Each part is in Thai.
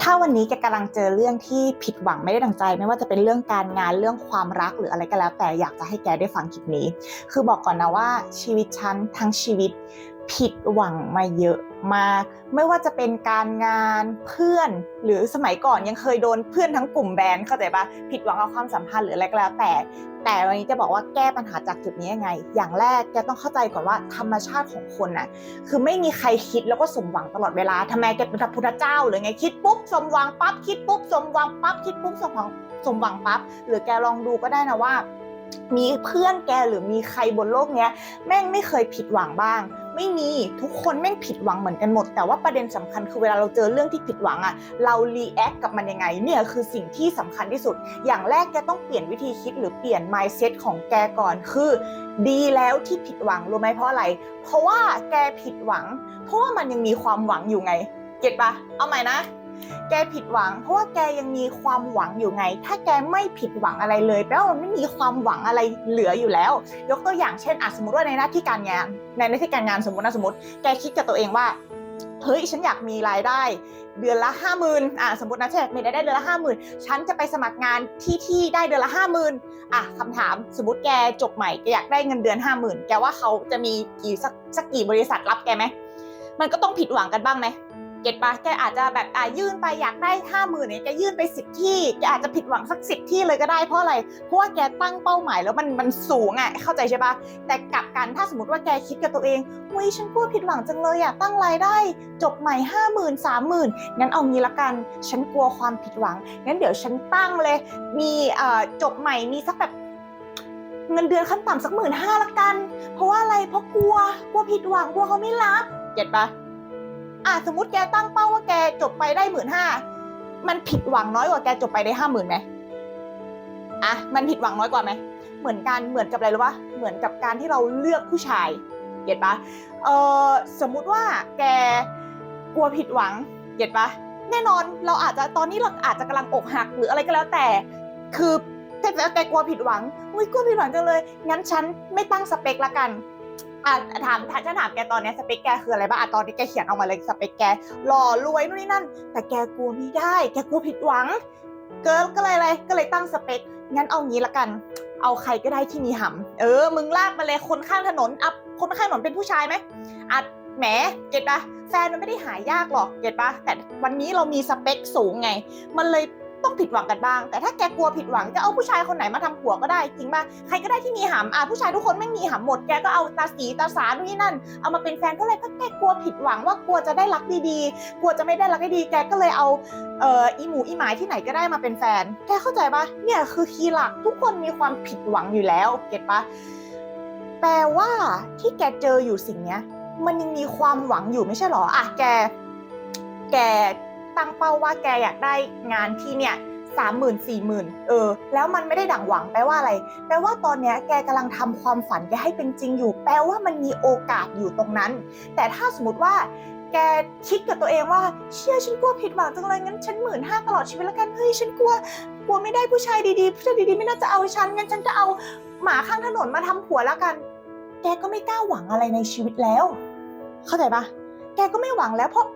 ถ้าวันนี้แกกำลังเจอเรื่องที่ผิดหวังไม่ได้ดังใจ ไม่ว่าจะเป็นเรื่องการงานเรื่องความรักหรืออะไรก็แล้ว แต่อยากจะให้แกได้ฟังคลิปนี้ คือบอกก่อนนะว่าชีวิตฉันทั้งชีวิต ผิดหวังมาเยอะมากไม่ว่าจะเป็นการงานเพื่อน หรือสมัยก่อนยังเคยโดนเพื่อนทั้งกลุ่มแบนเข้าใจปะผิดหวังกับความสัมพันธ์หรืออะไรก็แล้วแต่ แต่วันนี้จะบอกว่าแก้ปัญหาจากจุดนี้ยังไง อย่างแรกแกต้องเข้าใจก่อนว่าธรรมชาติของคนน่ะคือไม่มีใครคิดแล้วก็สมหวังตลอดเวลาทำไมแกเป็นพระพุทธเจ้าหรือไงคิดปุ๊บสมหวังปั๊บคิดปุ๊บสมหวังปั๊บคิดปุ๊บสมหวังสมหวังปั๊บหรือแกลองดูก็ได้นะว่ามีเพื่อนแกหรือมีใครบนโลกเนี้ยแม่งไม่เคยผิดหวังบ้าง ไม่มีทุกคนแม่งผิดหวังเหมือนกันหมด แต่ว่าประเด็นสำคัญคือเวลาเราเจอเรื่องที่ผิดหวังอะเรารีแอคกับมันยังไงเนี่ยคือสิ่งที่สำคัญที่สุด อย่างแรกแกต้องเปลี่ยนวิธีคิดหรือเปลี่ยน mindset ของแกก่อนคือ ดีแล้วที่ผิดหวังรู้ไหมเพราะอะไร เพราะว่าแกผิดหวัง เพราะว่ามันยังมีความหวังอยู่ไง เก็ตปะเอาใหม่นะ แกผิดหวัง เพราะว่าแกยังมีความหวังอยู่ไง ถ้าแกไม่ผิดหวังอะไรเลยแปลว่ามันไม่มีความหวังอะไรเหลืออยู่แล้ว ยกตัวอย่างเช่นอะสมมติว่าในหน้าที่การงาน ในหน้าที่การงานสมมตินะสมมติ แกคิดกับตัวเองว่าเฮ้ยฉันอยากมีรายได้ เดือนละห้าหมื่นอะสมมตินะฉันอยากมีรายได้เดือนละห้าหมื่นฉันจะไปสมัครงานที่ที่ได้เดือนละห้าหมื่นอะคำถามสมมติแกจบใหม่แกอยากได้เงินเดือนห้าหมื่นแกว่าเขาจะมีกี่สักสักกี่บริษัทรับแกไหมมันก็ต้องผิดหวังกันบ้างไหม เก็ตปะแกอาจจะแบบอ่ายื่นไปอยากได้ห้าหมื่นเนี่ยแกยื่นไปสิบที่แกอาจจะผิดหวังสักสิบที่เลยก็ได้เพราะอะไร เพราะว่าแกตั้งเป้าหมายแล้วมันมันสูงอะเข้าใจใช่ปะแต่กลับกันถ้าสมมติว่าแกคิดกับตัวเองเฮ้ยฉันกลัวผิดหวังจังเลยอะตั้งรายได้ จบใหม่ห้าหมื่นสามหมื่นงั้นเอางี้ละกัน ฉันกลัวความผิดหวังงั้นเดี๋ยวฉันตั้งเลย มีเอ่อจบใหม่มีสักแบบเงินเดือนขั้นต่ำสักหมื่นห้าละกัน เพราะว่าอะไรเพราะกลัวกลัวผิดหวังกลัวเขาไม่รับเก็ตปะ อะสมมติแกตั้งเป้าว่าแกจบไปได้หมื่นห้ามันผิดหวังน้อยกว่าแกจบไปได้ห้าหมื่นไหมอะมันผิดหวังน้อยกว่าไหมเหมือนกันเหมือนกับอะไรรู้ปะเหมือนกับการที่เราเลือกผู้ชายเก็ตปะเออสมมุติว่าแกกลัวผิดหวังเก็ตปะแน่นอนเราอาจจะตอนนี้เราอาจจะกำลังอกหักหรืออะไรก็แล้วแต่ คือแกแกกลัวผิดหวังอุ้ยกลัวผิดหวังจังเลยงั้นฉันไม่ตั้งสเปคละกัน อะถามถ้าฉันถามแกตอนนี้สเปคแกคืออะไรบ้างอะตอนนี้แกเขียนออกมาเลยสเปคแกหล่อรวยนู่นนี่นั่น แต่แกกลัวไม่ได้ แกกลัวผิดหวังเกิร์ลก็เลยอะไรก็เลยตั้งสเปคงั้นเอางี้ละกัน เอาใครก็ได้ที่มีหำเออ มึงลากมาเลยคนข้างถนนอะคนข้างถนนเป็นผู้ชายไหมอะแหมเก็ตปะแฟนมันไม่ได้หายากหรอกเก็ตปะแต่วันนี้เรามีสเปคสูงไง มันเลย ต้องผิดหวังกันบ้าง แต่ถ้าแกกลัวผิดหวังจะเอาผู้ชายคนไหนมาทำผัวก็ได้จริงป่ะใครก็ได้ที่มีหำอะผู้ชายทุกคนไม่มีหำหมดแกก็เอาตาสีตาสานู่นนี่นั่น เอามาเป็นแฟนก็เลยเพราะแกกลัวผิดหวังว่ากลัวจะได้รักดีๆ กลัวจะไม่ได้รักดีๆแกก็เลยเอาเอ่ออีหมูอีหมายที่ไหนก็ได้มาเป็นแฟน แกเข้าใจปะเนี่ยคือคีย์หลักทุกคนมีความผิดหวังอยู่แล้วเก็ตปะแปลว่าที่แกเจออยู่สิ่งเนี้ย มันยังมีความหวังอยู่ไม่ใช่หรออะแก แก ตั้งเป้าว่าแกอยากได้งานที่เนี่ยสามหมื่นสี่หมื่นเออ แล้วมันไม่ได้ดั่งหวังแปลว่าอะไร แปลว่าตอนเนี้ยแกกำลังทำความฝันแกให้เป็นจริงอยู่ แปลว่ามันมีโอกาสอยู่ตรงนั้น แต่ถ้าสมมติว่า แกคิดกับตัวเองว่าเชื่อฉันกลัวผิดหวังจังเลยงั้นฉันหมื่นห้าตลอดชีวิตแล้วกันเฮ้ยฉันกลัวกลัวไม่ได้ผู้ชายดีๆผู้ชายดีๆไม่น่าจะเอาฉันงั้นฉันจะเอาหมาข้างถนนมาทำผัวแล้วกัน แกก็ไม่กล้าหวังอะไรในชีวิตแล้ว เข้าใจปะแกก็ไม่หวังแล้วเพราะ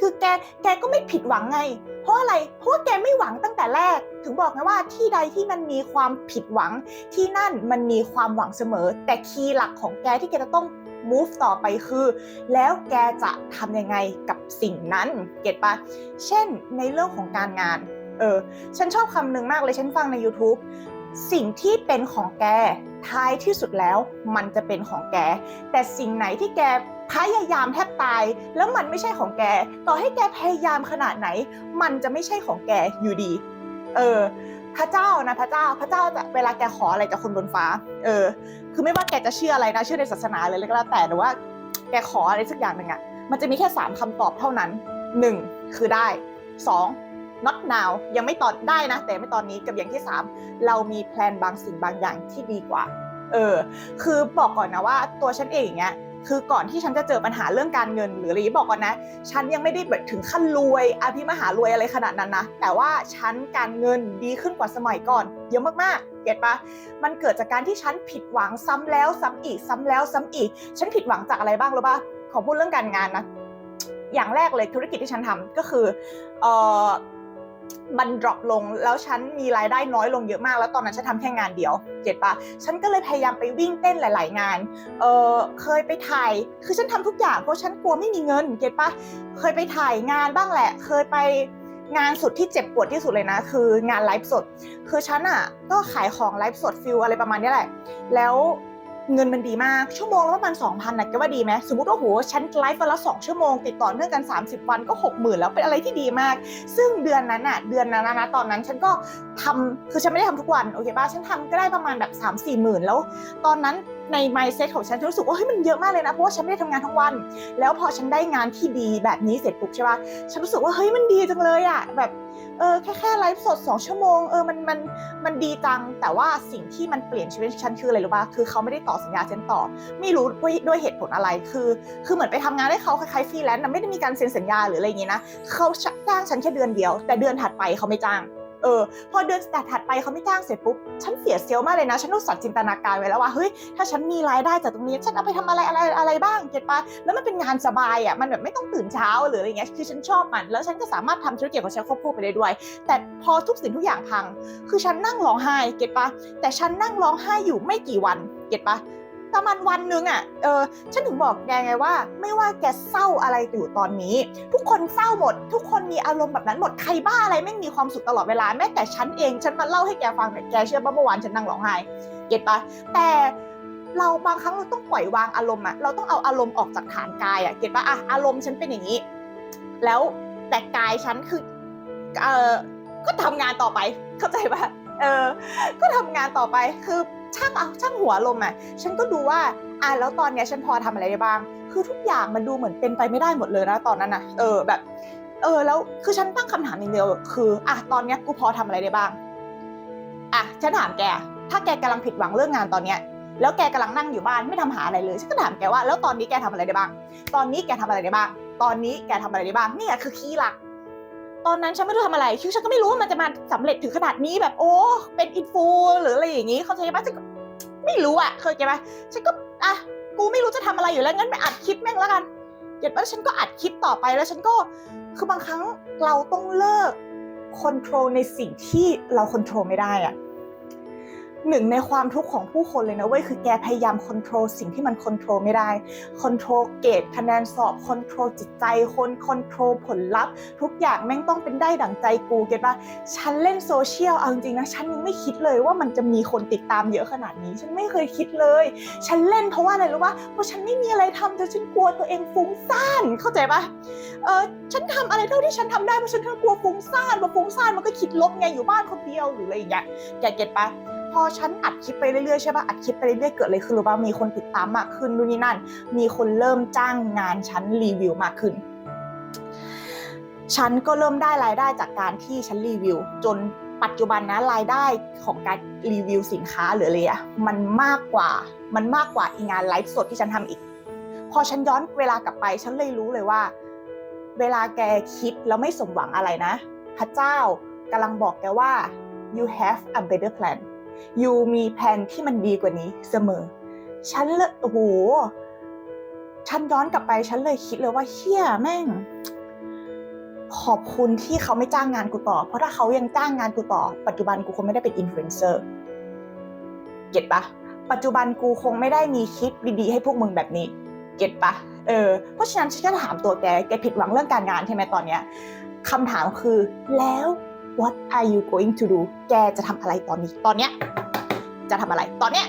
คือแกแกก็ไม่ผิดหวังไง เพราะอะไรเพราะว่าแกไม่หวังตั้งแต่แรก ถึงบอกไงว่าที่ใดที่มันมีความผิดหวังที่นั่นมันมีความหวังเสมอ แต่คีย์หลักของแกที่แกจะต้อง move ต่อไปคือ แล้วแกจะทำยังไงกับสิ่งนั้นเก็ตปะเช่นในเรื่องของการงานเออฉันชอบคำหนึ่งมากเลยฉันฟังใน YouTube สิ่งที่เป็นของแกท้ายที่สุดแล้วมันจะเป็นของแก แต่สิ่งไหนที่แก พยายามแทบตาย แล้วมันไม่ใช่ของแก ต่อให้แกพยายามขนาดไหน มันจะไม่ใช่ของแกอยู่ดี เออ พระเจ้านะพระเจ้าพระเจ้าจะเวลาแกขออะไรจากคนบนฟ้า เออ คือไม่ว่าแกจะเชื่ออะไรนะเชื่อในศาสนาเลยก็แล้วแต่แต่ว่า แกขออะไรสักอย่างหนึ่งอะมันจะมีแค่สามคำตอบเท่านั้นหนึ่งคือได้สอง not now ยังไม่ตอนได้นะ แต่ไม่ตอนนี้กับอย่างที่สามเรามีแพลนบางสิ่งบางอย่างที่ดีกว่า เออ คือบอกก่อนนะว่าตัวฉันเองอย่างเงี้ย คือก่อนที่ฉันจะเจอปัญหาเรื่องการเงิน หรืออะไรอย่างงี้บอกก่อนนะ ฉันยังไม่ได้แบบถึงขั้นรวยอภิมหารวยอะไรขนาดนั้นนะ แต่ว่าฉันการเงินดีขึ้นกว่าสมัยก่อน เยอะมากๆ เก็ตปะมันเกิดจากการที่ฉันผิดหวังซ้ำแล้วซ้ำอีก ซ้ำแล้วซ้ำอีก ฉันผิดหวังจากอะไรบ้างรู้ปะขอพูดเรื่องการงานนะ อย่างแรกเลยธุรกิจที่ฉันทำก็คือเออ มันดรอปลงแล้วฉันมีรายได้น้อยลงเยอะมาก แล้วตอนนั้นฉันทำแค่งานเดียวเก็ตปะฉันก็เลยพยายามไปวิ่งเต้นหลาย ๆ งานเออเคยไปถ่ายคือฉันทำทุกอย่างเพราะฉันกลัวไม่มีเงินเก็ตปะเคยไปถ่ายงานบ้างแหละ เคยไปงานสุดที่เจ็บปวดที่สุดเลยนะ คืองานไลฟ์สด คือฉันอะก็ขายของไลฟ์สดฟิลอะไรประมาณนี้แหละ แล้ว เงินมันดีมาก ชั่วโมงละประมาณ2,000นะแกว่าดีไหมสมมติว่าโหฉันไลฟ์วันละ2ชั่วโมง ติดต่อเนื่องกัน 30 วันก็ 60,000 แล้วเป็นอะไรที่ดีมาก ซึ่งเดือนนั้นอะเดือนนั้นนะตอนนั้นฉันก็ทำคือฉันไม่ได้ทำทุกวันโอเคป่ะฉันทำก็ได้ประมาณแบบ3 4หมื่นแล้ว ตอนนั้น ใน mindset ของฉันฉันรู้สึกว่าเฮ้ยมันเยอะมากเลยนะเพราะว่าฉันไม่ได้ทำงานทั้งวัน แล้วพอฉันได้งานที่ดีแบบนี้เสร็จปุ๊บใช่ป่ะฉันรู้สึกว่าเฮ้ยมันดีจังเลยอะแบบเออแค่แค่ไลฟ์สด2ชั่วโมงเออมันมันมันดีจัง แต่ว่าสิ่งที่มันเปลี่ยนชีวิตฉันคืออะไรรู้ป่ะคือเขาไม่ได้ต่อสัญญาฉันต่อ ไม่รู้ด้วยด้วยเหตุผลอะไรคือ คือเหมือนไปทำงานให้เขาคล้ายๆฟรีแลนซ์นะไม่ได้มีการเซ็นสัญญาหรืออะไรอย่างงี้นะเขาจ้างฉันแค่เดือนเดียว แต่เดือนถัดไปเขาไม่จ้าง ออ พอเดือนแต่ถัดไปเขาไม่จ้างเสร็จปุ๊บ ฉันเสียเซลล์มากเลยนะ ฉันต้องสัตจินตนาการไว้แล้วว่า เฮ้ย ถ้าฉันมีรายได้จากตรงนี้ ฉันเอาไปทำอะไรอะไรอะไรบ้าง เก็ตปะแล้วมันเป็นงานสบายอะ มันแบบไม่ต้องตื่นเช้าหรืออะไรเงี้ย คือฉันชอบมัน แล้วฉันก็สามารถทำธุรกิจของฉันควบคู่ไปได้ด้วย แต่พอทุกสิ่งทุกอย่างพัง คือฉันนั่งร้องไห้ เก็ตปะแต่ฉันนั่งร้องไห้อยู่ไม่กี่วัน เก็ตปะ ประมาณวันนึงอะ เออ ฉันถึงบอกแกไงว่า ไม่ว่าแกเศร้าอะไรอยู่ตอนนี้ ทุกคนเศร้าหมด ทุกคนมีอารมณ์แบบนั้นหมด ใครบ้าอะไรไม่มีความสุขตลอดเวลา แม้แต่ฉันเอง ฉันมาเล่าให้แกฟังเนี่ยแกเชื่อป่ะเมื่อวานฉันนั่งร้องไห้ เก็ตปะแต่เราบางครั้งเราต้องปล่อยวางอารมณ์อะเราต้องเอาอารมณ์ออกจากฐานกายอะเก็ตปะอะอารมณ์ฉันเป็นอย่างนี้ แล้วแต่กายฉันคือ เออก็ทำงานต่อไป เข้าใจปะเออ ก็ทำงานต่อไป คือ ช่างเอาช่างหัวลมอะฉันก็ดูว่าอะแล้วตอนเนี้ยฉันพอทำอะไรได้บ้าง คือทุกอย่างมันดูเหมือนเป็นไปไม่ได้หมดเลยนะตอนนั้นนะเออแบบเออแล้วคือฉันตั้งคำถามอย่างเดียวคืออะตอนเนี้ยกูพอทำอะไรได้บ้างอะฉันถามแก ถ้าแกกำลังผิดหวังเรื่องงานตอนเนี้ยแล้วแกกำลังนั่งอยู่บ้านไม่ทำหาอะไรเลยฉันก็ถามแกว่าแล้วตอนนี้แกทำอะไรได้บ้าง ตอนนี้แกทำอะไรได้บ้าง ตอนนี้แกทำอะไรได้บ้างนี่คือคีย์หลัก ตอนนั้นฉันไม่รู้ทำอะไรคือฉันก็ไม่รู้ว่ามันจะมาสำเร็จถึงขนาดนี้แบบโอ้เป็นอินฟูหรืออะไรอย่างงี้เขาใจปะฉันก็ไม่รู้อะเคยใจปะฉันก็อะกูไม่รู้จะทำอะไรอยู่แล้วงั้นไปอัดคลิปแม่งแล้วกันเก็บว่าฉันก็อัดคลิปต่อไปแล้วฉันก็คือบางครั้งเราต้องเลิกคอนโทรลในสิ่งที่เราคอนโทรลไม่ได้อะ หนึ่งในความทุกข์ของผู้คนเลยนะเว้ยคือแกพยายามคอนโทรลสิ่งที่มันคอนโทรลไม่ได้คอนโทรลเกรดคะแนนสอบคอนโทรลจิตใจคนคอนโทรลผลลัพธ์ ทุกอย่างแม่งต้องเป็นได้ดั่งใจกูเก็ตปะฉันเล่นโซเชียลเอาจริงนะฉันยังไม่คิดเลยว่ามันจะมีคนติดตามเยอะขนาดนี้ ฉันไม่เคยคิดเลย ฉันเล่นเพราะว่าอะไรรู้ปะเพราะฉันไม่มีอะไรทำแต่ฉันกลัวตัวเองฟุ้งซ่านเข้าใจปะเออฉันทำอะไรเท่าที่ฉันทำได้เพราะฉันกลัวฟุ้งซ่านพอฟุ้งซ่านมันก็คิดลบไงอยู่บ้านคนเดียวหรืออะไรอย่างเงี้ยแกเก็ตปะ อฉันอัดคลิปไปเรื่อยๆใช่ปะอัดคลิปไปเรื่อยๆเกิดอะไรขึ้นรู้ปะมีคนติดตามมากขึ้นนู่นนี่นั่น มีคนเริ่มจ้างงานฉันรีวิวมากขึ้น ฉันก็เริ่มได้รายได้จากการที่ฉันรีวิว จนปัจจุบันนะรายได้ของการรีวิวสินค้าหรืออะไรอะมันมากกว่ามันมากกว่าอีงานไลฟ์สดที่ฉันทำอีก พอฉันย้อนเวลากลับไป ฉันเลยรู้เลยว่า เวลาแกคิดแล้วไม่สมหวังอะไรนะ พระเจ้ากำลังบอกแกว่า you have a better plan you มีแผนที่มันดีกว่านี้เสมอ ฉันเลยโอ้โห ฉันย้อนกลับไป ฉันเลยคิดเลยว่าเฮียแม่ง ขอบคุณที่เขาไม่จ้างงานกูต่อ เพราะถ้าเขายังจ้างงานกูต่อ ปัจจุบันกูคงไม่ได้เป็นอินฟลูเอนเซอร์ เก็ตปะ ปัจจุบันกูคงไม่ได้มีคลิปดีๆให้พวกมึงแบบนี้ เก็ตปะ เออ เพราะฉะนั้นฉันก็ถามตัวแก แกผิดหวังเรื่องการงานใช่ไหมตอนเนี้ยคำถามคือแล้ว what are you going to do แกจะทำอะไรตอนนี้ ตอนเนี้ย จะทำอะไร ตอนเนี้ย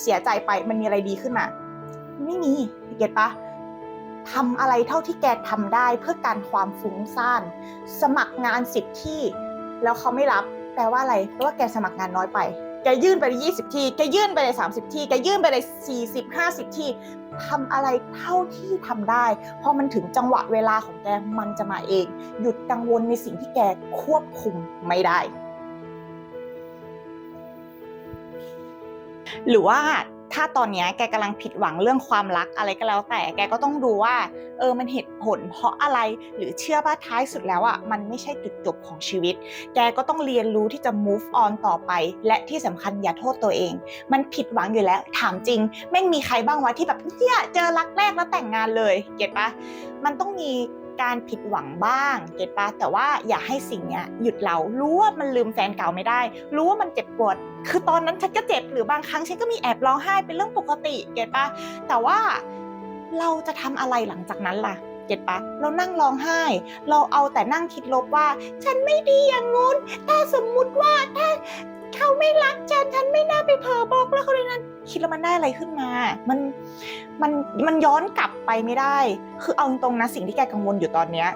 เสียใจไป มันมีอะไรดีขึ้นมา ไม่มี เก็ตปะทำอะไรเท่าที่แกทำได้เพื่อการความฟุ้งซ่าน สมัครงานสิบที่ แล้วเขาไม่รับ แปลว่าอะไร แปลว่าแกสมัครงานน้อยไป แกยื่นไปเลยยี่สิบที่ แกยื่นไปเลยสามสิบที่ แกยื่นไปเลยสี่สิบห้าสิบที่ ทำอะไรเท่าที่ทำได้พอมันถึงจังหวะเวลาของแกมันจะมาเอง หยุดกังวลในสิ่งที่แกควบคุมไม่ได้ หรือว่า ถ้าตอนนี้แกกำลังผิดหวังเรื่องความรักอะไรก็แล้วแต่แกก็ต้องดูว่า เออมันเหตุผลเพราะอะไรหรือเชื่อว่าท้ายสุดแล้วอะมันไม่ใช่จุดจบของชีวิต แกก็ต้องเรียนรู้ที่จะ move on ต่อไป และที่สำคัญอย่าโทษตัวเอง มันผิดหวังอยู่แล้วถามจริงแม่งมีใครบ้างวะที่แบบเฮียเจอรักแรกแล้วแต่งงานเลย เก็ตปะมันต้องมี การผิดหวังบ้าง เก็ตปะแต่ว่าอย่าให้สิ่งเนี้ยหยุดเรา รู้ว่ามันลืมแฟนเก่าไม่ได้ รู้ว่ามันเจ็บปวด คือตอนนั้นฉันก็เจ็บหรือบางครั้งฉันก็มีแอบร้องไห้เป็นเรื่องปกติ เก็ตปะแต่ว่าเราจะทำอะไรหลังจากนั้นล่ะเก็ตปะเรานั่งร้องไห้ เราเอาแต่นั่งคิดลบว่า ฉันไม่ดีอย่างงู้นถ้าสมมุติว่าถ้าเขาไม่รักฉันฉันไม่น่าไปเผลอบอกแล้วเขาเลยนั้น คิดแล้วมันได้อะไรขึ้นมา มัน มัน มันย้อนกลับไปไม่ได้ คือเอาตรงนะสิ่งที่แกกังวลอยู่ตอนเนี้ย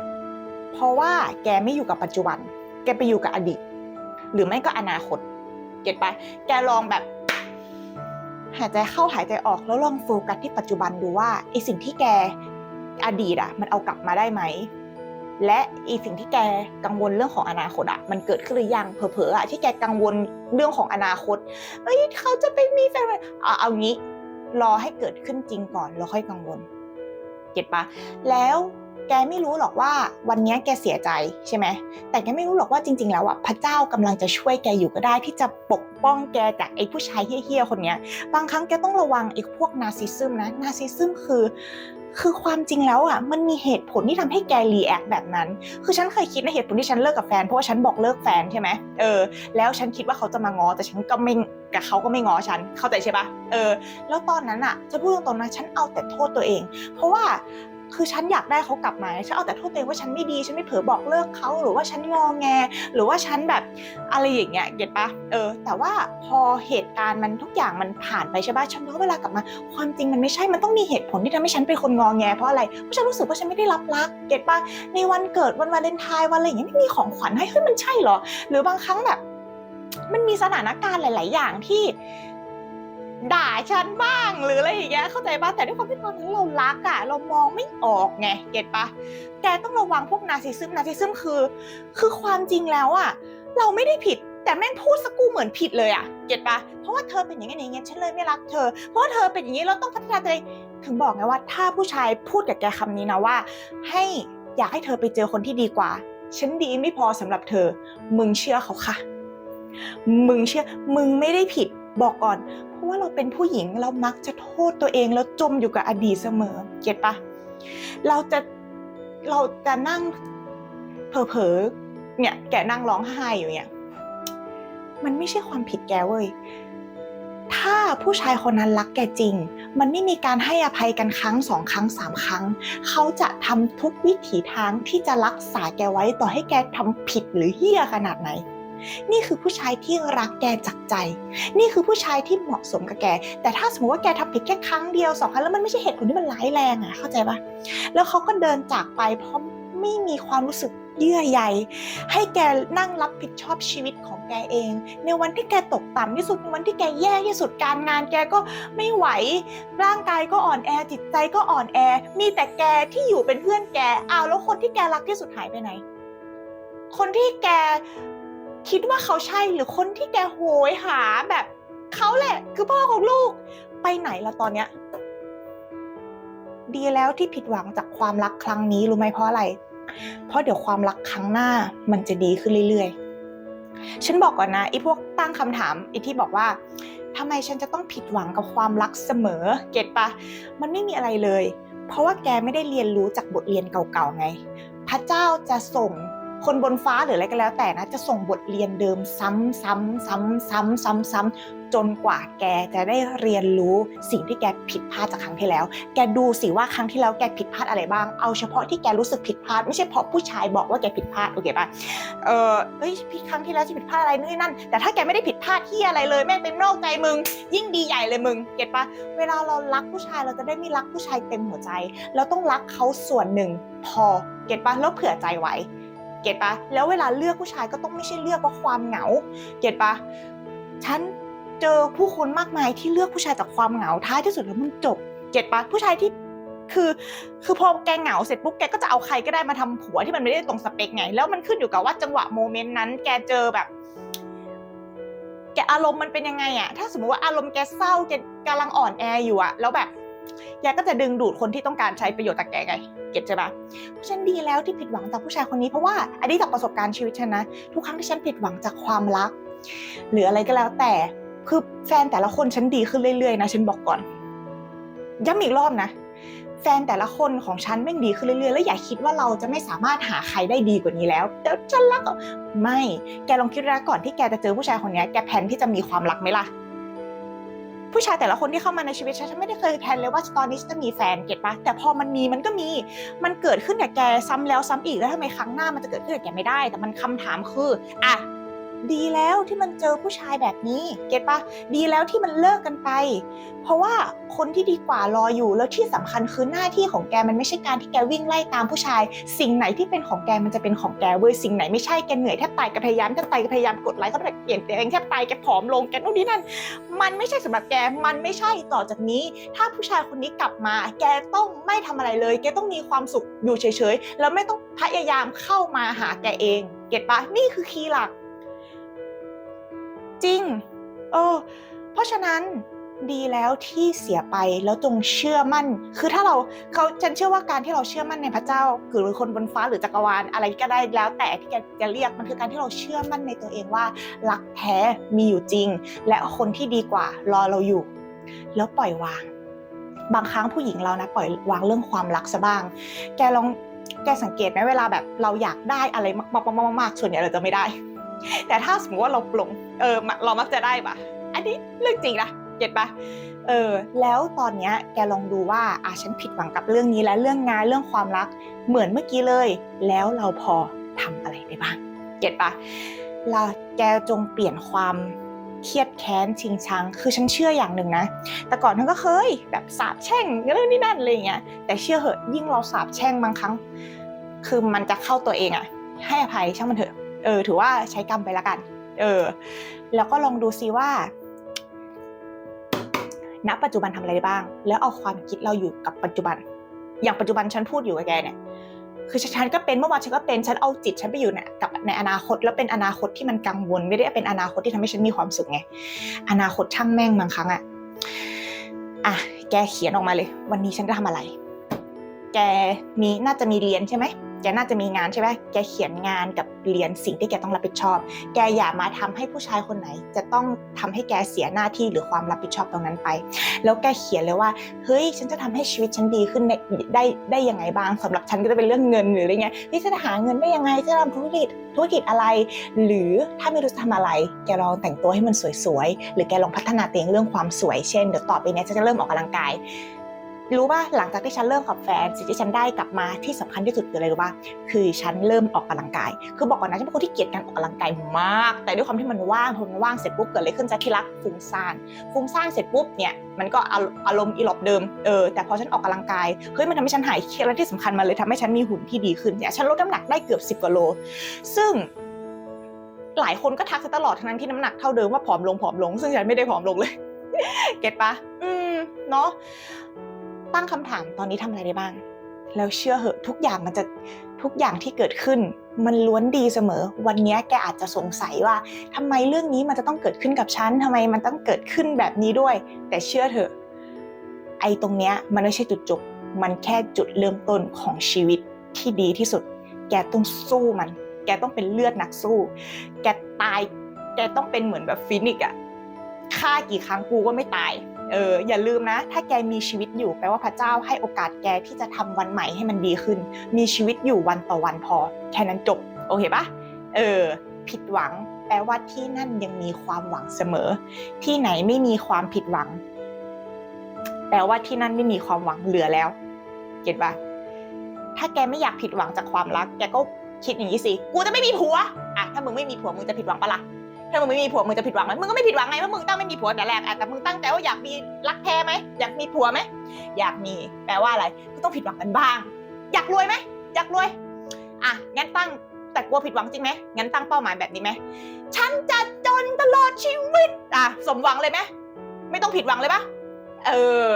เพราะว่าแกไม่อยู่กับปัจจุบัน แกไปอยู่กับอดีต หรือไม่ก็อนาคต เก็ตปะแกลองแบบหายใจเข้าหายใจออกแล้วลองโฟกัสที่ปัจจุบันดูว่าไอสิ่งที่แกอดีตอะมันเอากลับมาได้ไหม และอีสิ่งที่แกกังวลเรื่องของอนาคตอะมันเกิดขึ้นหรือยังเผลอๆอะที่แกกังวลเรื่องของอนาคตเอ้ยเขาจะไปมีแฟนไหมเอาเอางี้ รอให้เกิดขึ้นจริงก่อนแล้วค่อยกังวล เก็ตปะแล้วแกไม่รู้หรอกว่าวันนี้แกเสียใจใช่ไหม แต่แกไม่รู้หรอกว่าจริง ๆ แล้วอะพระเจ้ากำลังจะช่วยแกอยู่ก็ได้ ที่จะปกป้องแกจากไอ้ผู้ชายเฮี้ยๆคนเนี้ย บางครั้งแกต้องระวังไอ้พวกนาซิซึมนะ นาซิซึมคือ คือความจริงแล้วอะมันมีเหตุผลที่ทำให้แกรีแอคแบบนั้น คือฉันเคยคิดในเหตุผลที่ฉันเลิกกับแฟนเพราะว่าฉันบอกเลิกแฟนใช่ไหมเออแล้วฉันคิดว่าเขาจะมางอแต่ฉันก็ไม่กับเขาก็ไม่งอฉันเข้าใจใช่ปะเออ แล้วตอนนั้นอะจะพูดตรงๆนะฉันเอาแต่โทษตัวเอง เพราะว่า คือฉันอยากได้เขากลับมาฉันเอาแต่โทษตัวเองว่าฉันไม่ดีฉันไม่เผลอบอกเลิกเขาหรือว่าฉันงอแง หรือว่าฉันแบบอะไรอย่างเงี้ยเก็ตปะเออ แต่ว่าพอเหตุการณ์มันทุกอย่างมันผ่านไปใช่ปะฉันรู้เวลากลับมา ความจริงมันไม่ใช่มันต้องมีเหตุผลที่ทำให้ฉันเป็นคนงอแงเพราะอะไรเพราะฉันรู้สึกว่าฉันไม่ได้รับรักเก็ตปะในวันเกิดวันวาเลนไทน์วันอะไรอย่างเงี้ยไม่มีของขวัญให้เฮ้ยมันใช่เหรอ หรือบางครั้งแบบ มันมีสถานการณ์หลาย ๆ อย่างที่ ด่าฉันบ้างหรืออะไรอย่างเงี้ยเข้าใจป่ะแต่ด้วยความที่ตอนนั้นเรารักอะเรามองไม่ออกไงเก็ตปะแกต้องระวังพวกนาซิซึมนาซิซึมคือ คือความจริงแล้วอะเราไม่ได้ผิดแต่แม่งพูดสกูเหมือนผิดเลยอะเก็ตปะเพราะว่าเธอเป็นอย่างนี้อย่างเงี้ยฉันเลยไม่รักเธอ เพราะว่าเธอเป็นอย่างนี้เราต้องพัฒนาตัวเองถึงบอกไงว่า ถ้าผู้ชายพูดกับแกคำนี้นะว่า ให้อยากให้เธอไปเจอคนที่ดีกว่า ฉันดีไม่พอสำหรับเธอ มึงเชื่อเขาค่ะ มึงเชื่อ มึงไม่ได้ผิด บอกก่อน เพราะว่าเราเป็นผู้หญิงเรามักจะโทษตัวเองแล้วจมอยู่กับอดีตเสมอ เก็ตปะเราจะเราจะนั่งเผลอๆเนี่ย แกนั่งร้องไห้อยู่เนี่ยมันไม่ใช่ความผิดแกเว้ยถ้าผู้ชายคนนั้นรักแกจริง มันไม่มีการให้อภัยกันครั้งสองครั้งสามครั้ง เขาจะทำทุกวิถีทางที่จะรักษาแกไว้ต่อให้แกทำผิดหรือเหี้ยขนาดไหน นี่คือผู้ชายที่รักแกจากใจ นี่คือผู้ชายที่เหมาะสมกับแก แต่ถ้าสมมติว่าแกทำผิดแค่ครั้งเดียวสองครั้งแล้วมันไม่ใช่เหตุผลที่มันร้ายแรงอะเข้าใจปะแล้วเขาก็เดินจากไปเพราะไม่มีความรู้สึกเยื่อใยให้แกนั่งรับผิดชอบชีวิตของแกเอง ในวันที่แกตกต่ำที่สุดในวันที่แกแย่ที่สุดการงาน แกก็ไม่ไหวร่างกายก็อ่อนแอจิตใจก็อ่อนแอ มีแต่แกที่อยู่เป็นเพื่อนแกอ้าวแล้วคนที่แกรักที่สุดหายไปไหน คนที่แก คิดว่าเขาใช่หรือคนที่แกโหยหาแบบเขาแหละ คือพ่อของลูก ไปไหนละตอนเนี้ย ดีแล้วที่ผิดหวังจากความรักครั้งนี้รู้ไหมเพราะอะไร เพราะเดี๋ยวความรักครั้งหน้ามันจะดีขึ้นเรื่อยๆ ฉันบอกก่อนนะไอ้พวกตั้งคำถามไอ้ที่บอกว่าทำไมฉันจะต้องผิดหวังกับความรักเสมอ เก็ตปะมันไม่มีอะไรเลย เพราะว่าแกไม่ได้เรียนรู้จากบทเรียนเก่าๆไง พระเจ้าจะส่ง คนบนฟ้าหรืออะไรก็แล้วแต่นะจะส่งบทเรียนเดิมซ้ำซ้ำซ้ำซ้ำซ้ำซ้ำจนกว่าแกจะได้เรียนรู้สิ่งที่แกผิดพลาดจากครั้งที่แล้ว แกดูสิว่าครั้งที่แล้วแกผิดพลาดอะไรบ้าง เอาเฉพาะที่แกรู้สึกผิดพลาดไม่ใช่เพราะผู้ชายบอกว่าแกผิดพลาดโอเคป่ะ เออเฮ้ยพี่ครั้งที่แล้วที่ผิดพลาดอะไรนู่นนั่น แต่ถ้าแกไม่ได้ผิดพลาดที่อะไรเลยแม่งเป็นนอกใจมึง ยิ่งดีใหญ่เลยมึง เก็ตป่ะ เวลาเรารักผู้ชายเราจะได้ไม่รักผู้ชายเต็มหัวใจ เราต้องรักเขาส่วนหนึ่งพอ เก็ตป่ะ แล้วเผื่อใจไว้ เก็ตปะแล้วเวลาเลือกผู้ชายก็ต้องไม่ใช่เลือกเพราะความเหงา เก็ตปะฉันเจอผู้คนมากมายที่เลือกผู้ชายจากความเหงาท้ายที่สุดแล้วมันจบ เก็ตปะผู้ชายที่คือคือพอแกเหงาเสร็จปุ๊บแกก็จะเอาใครก็ได้มาทำผัวที่มันไม่ได้ตรงสเปคไง แล้วมันขึ้นอยู่กับว่าจังหวะโมเมนต์นั้น แกเจอแบบ แกอารมณ์มันเป็นยังไงอะถ้าสมมติว่าอารมณ์แกเศร้าแกกำลังอ่อนแออยู่อะแล้วแบบ กก็จะดึงดูดคนที่ต้องการใช้ประโยชน์จากแกไงเก็ตใช่ปะเพราะฉันดีแล้วที่ผิดหวังจากผู้ชายคนนี้เพราะว่าอันนี้จากประสบการณ์ชีวิตฉันนะ ทุกครั้งที่ฉันผิดหวังจากความรัก หรืออะไรก็แล้วแต่คือแฟนแต่ละคนฉันดีขึ้นเรื่อยๆนะฉันบอกก่อนย้ำอีกรอบนะ แฟนแต่ละคนของฉันแม่งดีขึ้นเรื่อยๆ แล้วอย่าคิดว่าเราจะไม่สามารถหาใครได้ดีกว่านี้แล้วแต่ฉันรักไม่ แกลองคิดนะก่อนที่แกจะเจอผู้ชายคนนี้แกแพนที่จะมีความรักไหมล่ะ ผู้ชายแต่ละคนที่เข้ามาในชีวิตฉันฉันไม่ได้เคยแพลนเลยว่าตอนนี้จะมีแฟนเก็ตปะแต่พอมันมีมันก็มีมันเกิดขึ้นกับแกซ้ำแล้วซ้ำอีกแล้วทำไมครั้งหน้ามันจะเกิดขึ้นกับแกไม่ได้ แต่มันคำถามคืออะ ดีแล้วที่มันเจอผู้ชายแบบนี้ เก็ตปะดีแล้วที่มันเลิกกันไป เพราะว่าคนที่ดีกว่ารออยู่แล้วที่สำคัญคือหน้าที่ของแกมันไม่ใช่การที่แกวิ่งไล่ตามผู้ชาย สิ่งไหนที่เป็นของแกมันจะเป็นของแกเว้ยสิ่งไหนไม่ใช่แกเหนื่อยแทบตายแกพยายามแทบตายแกพยายามกดไลค์เขาแบบเปลี่ยนตัวเองแทบตายแกผอมลงแกนู่นนี่นั่น มันไม่ใช่สำหรับแกมันไม่ใช่ต่อจากนี้ ถ้าผู้ชายคนนี้กลับมา แกต้องไม่ทำอะไรเลย แกต้องมีความสุขอยู่เฉยๆแล้วไม่ต้องพยายามเข้ามาหาแกเอง เก็ตปะนี่คือคีย์หลัก จริง เออ เพราะฉะนั้นดีแล้วที่เสียไปแล้วจงเชื่อมั่น คือถ้าเราเขาฉันเชื่อว่าการที่เราเชื่อมั่นในพระเจ้าหรือคนบนฟ้าหรือจักรวาลอะไรก็ได้แล้ว แต่ที่แกจะเรียกมันคือการที่เราเชื่อมั่นในตัวเองว่ารักแท้มีอยู่จริง และคนที่ดีกว่ารอเราอยู่ แล้วปล่อยวาง บางครั้งผู้หญิงเรานะปล่อยวางเรื่องความรักซะบ้าง แกลองแกสังเกตไหมเวลาแบบเราอยากได้อะไรมากๆๆๆส่วนใหญ่เราจะไม่ได้ แต่ถ้าสมมติว่าเราปลงเออเรามักจะได้ปะอันนี้เรื่องจริงนะเก็ตปะเออแล้วตอนเนี้ยแกลองดูว่าอะฉันผิดหวังกับเรื่องนี้และเรื่องงานเรื่องความรักเหมือนเมื่อกี้เลย แล้วเราพอทำอะไรได้บ้างเก็ตปะเราแกจงเปลี่ยนความเครียดแค้นชิงชัง คือฉันเชื่ออย่างหนึ่งนะ แต่ก่อนฉันก็เคยแบบสาบแช่งเรื่องนี้นั่นอะไรอย่างเงี้ยแต่เชื่อเหอะยิ่งเราสาบแช่งบางครั้ง คือมันจะเข้าตัวเองอะให้อภัยช่างมันเถอะ เออ ถือว่าใช้กรรมไปละกัน เออ แล้วก็ลองดูซิว่า ณ ปัจจุบันทำอะไรได้บ้าง แล้วเอาความคิดเราอยู่กับปัจจุบัน อย่างปัจจุบันฉันพูดอยู่กับแกเนี่ย คือฉันก็เป็นเมื่อวานฉันก็เป็น ฉันเอาจิตฉันไปอยู่เนี่ยกับในอนาคต แล้วเป็นอนาคตที่มันกังวล ไม่ได้เป็นอนาคตที่ทำให้ฉันมีความสุขไง อนาคตช่างแม่งบางครั้งอะอะ แกเขียนออกมาเลย วันนี้ฉันจะทำอะไร แกมีน่าจะมีเรียนใช่ไหม แกน่าจะมีงานใช่ไหมแกเขียนงานกับเรียนสิ่งที่แกต้องรับผิดชอบ แกอย่ามาทำให้ผู้ชายคนไหน จะต้องทำให้แกเสียหน้าที่หรือความรับผิดชอบตรงนั้นไป แล้วแกเขียนเลยว่า เฮ้ย ฉันจะทำให้ชีวิตฉันดีขึ้นได้ได้ได้ยังไงบ้างสำหรับฉันก็จะเป็นเรื่องเงินหรืออะไรเงี้ยเฮ้ยจะหาเงินได้ยังไง จะทำธุรกิจธุรกิจอะไร หรือถ้าไม่รู้จะทำอะไร แกลองแต่งตัวให้มันสวยๆ หรือแกลองพัฒนาตัวเองเรื่องความสวย เช่น เดี๋ยวต่อไปเนี้ยจะเริ่มออกกำลังกาย รู้ป่ะหลังจากที่ฉันเริ่มกับแฟนสิ่งที่ฉันได้กลับมาที่สำคัญที่สุดคืออะไรรู้ป่ะคือฉันเริ่มออกกำลังกาย คือบอกก่อนนะฉันเป็นคนที่เกลียดการออกกำลังกายมาก แต่ด้วยความที่มันว่างพอมันว่างเสร็จปุ๊บเกิดอะไรขึ้นจะที่รักฟุ้งซ่านฟุ้งซ่านเสร็จปุ๊บเนี่ยมันก็อารมณ์อีหลอบเดิมเออแต่พอฉันออกกำลังกายเฮ้ยมันทำให้ฉันหายเครียดและที่สำคัญมันเลยทำให้ฉันมีหุ่นที่ดีขึ้นเนี่ยฉันลดน้ำหนักได้เกือบ 10กว่าโล ซึ่งหลายคนก็ทักฉันตลอดทั้งนั้นที่น้ำหนักเท่าเดิมว่าผอมลงผอมลง ซึ่งฉันไม่ได้ผอมลงเลย เก็ตปะอืมเนาะ ตั้งคำถามตอนนี้ทำอะไรได้บ้าง แล้วเชื่อเหอะทุกอย่างมันจะทุกอย่างที่เกิดขึ้น มันล้วนดีเสมอ วันนี้แกอาจจะสงสัยว่าทำไมเรื่องนี้มันจะต้องเกิดขึ้นกับฉันทำไมมันต้องเกิดขึ้นแบบนี้ด้วย แต่เชื่อเถอะ ไอ้ตรงเนี้ยมันไม่ใช่จุดจบมันแค่จุดเริ่มต้นของชีวิตที่ดีที่สุด แกต้องสู้มัน แกต้องเป็นเลือดนักสู้ แกตาย แกต้องเป็นเหมือนแบบฟินิกอะฆ่ากี่ครั้งกูก็ไม่ตาย เอออย่าลืมนะ ถ้าแกมีชีวิตอยู่แปลว่าพระเจ้าให้โอกาสแกที่จะทำวันใหม่ให้มันดีขึ้น มีชีวิตอยู่วันต่อวันพอ แค่นั้นจบ โอเคปะเออ ผิดหวัง แปลว่าที่นั่นยังมีความหวังเสมอ ที่ไหนไม่มีความผิดหวัง แปลว่าที่นั่นไม่มีความหวังเหลือแล้ว เก็ตปะถ้าแกไม่อยากผิดหวังจากความรัก แกก็คิดอย่างนี้สิ กูจะไม่มีผัว อะ ถ้ามึงไม่มีผัว มึงจะผิดหวังปะล่ะ ถ้ามึงไม่มีผัวมึงจะผิดหวังไหมมึงก็ไม่ผิดหวังไงเพราะมึงตั้งไม่มีผัวแต่แรกอะแต่มึงตั้งใจว่าอยากมีรักแท้ไหมอยากมีผัวไหมอยากมีแปลว่าอะไรก็ต้องผิดหวังกันบ้าง อยากรวยไหมอยากรวยอะงั้นตั้งแต่กลัวผิดหวังจริงไหมงั้นตั้งเป้าหมายแบบนี้ไหมฉันจะจนตลอดชีวิตอะสมหวังเลยไหมไม่ต้องผิดหวังเลยปะเออ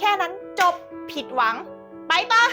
แค่นั้นจบผิดหวัง ไปปะ